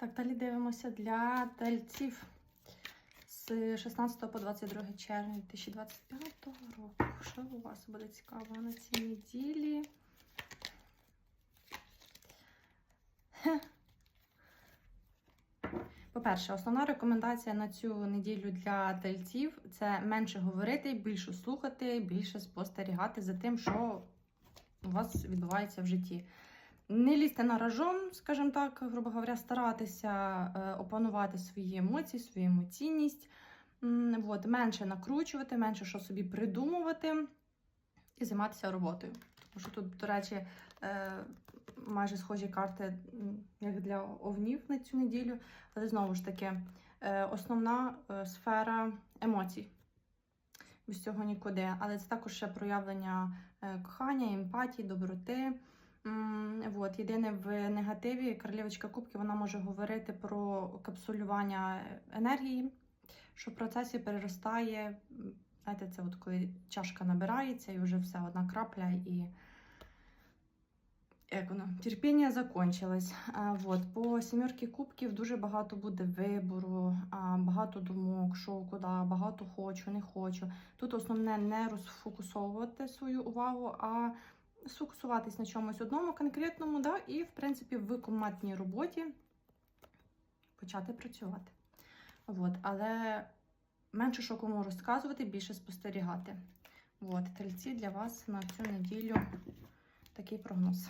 Так, далі дивимося для тельців з 16 по 22 червня 2025 року. Що у вас буде цікаво на цій неділі? По-перше, основна рекомендація на цю неділю для тельців це менше говорити, більше слухати, більше спостерігати за тим, що у вас відбувається в житті. Не лізьте на ражон, скажімо так, грубо говоря, старатися е, опанувати свої емоції, свою емоційність. От, менше накручувати, менше що собі придумувати і займатися роботою. Тому що тут, до речі, е, майже схожі карти, як для овнів на цю неділю, але знову ж таки, е, основна сфера емоцій. Без цього нікуди. Але це також ще проявлення кохання, емпатії, доброти. От, єдине в негативі королівочка кубки вона може говорити про капсулювання енергії, що в процесі переростає. Знаєте, це от коли чашка набирається і вже все одна крапля і як воно, терпіння закончилось. От, по сімерки кубків дуже багато буде вибору, багато думок, що куди, багато хочу, не хочу. Тут основне не розфокусовувати свою увагу, а сфокусуватись на чомусь одному конкретному, да, і, в принципі, в командній роботі почати працювати. От, але менше що кому розказувати, більше спостерігати. От, тельці для вас на цю неділю такий прогноз.